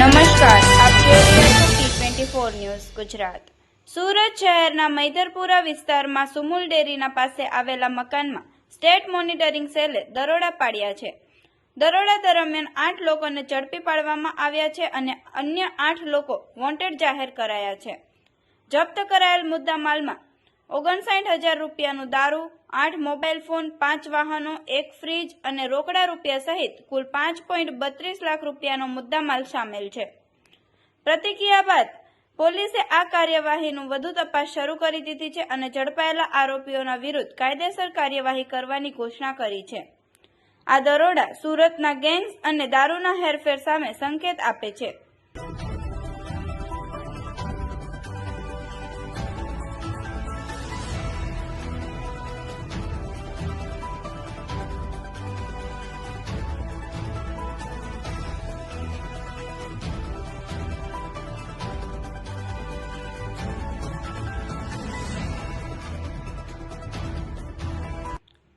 નમસ્કાર. આપ twenty four news Gujarat. Surat શહેરના મૈદરપુરા વિસ્તારમાં સુમુલ ડેરીના પાસે આવેલા મકાનમાં સ્ટેટ મોનિટરિંગ સેલે દરોડા પાડ્યા છે. દરોડા દરમિયાન આઠ લોકોને ઝડપી પાડવામાં આવ્યા છે અને અન્ય આઠ લોકો વોન્ટેડ જાહેર કરાયા છે. જપ્ત કરાયેલ મુદ્દામાલમાં ઓગણસાઠ હજાર રૂપિયાનું દારૂ, આઠ મોબાઈલ ફોન, પાંચ વાહનો, એક ફ્રીજ અને રોકડા રૂપિયા સહિત કુલ પાંચ પોઈન્ટ બત્રીસ લાખ રૂપિયાનો મુદ્દામાલ સામેલ છે. પ્રતિક્રિયા બાદ પોલીસે આ કાર્યવાહીનું વધુ તપાસ શરૂ કરી દીધી છે અને ઝડપાયેલા આરોપીઓના વિરુદ્ધ કાયદેસર કાર્યવાહી કરવાની ઘોષણા કરી છે. આ દરોડા સુરતના ગેંગ્સ અને દારૂના હેરફેર સામે સંકેત આપે છે.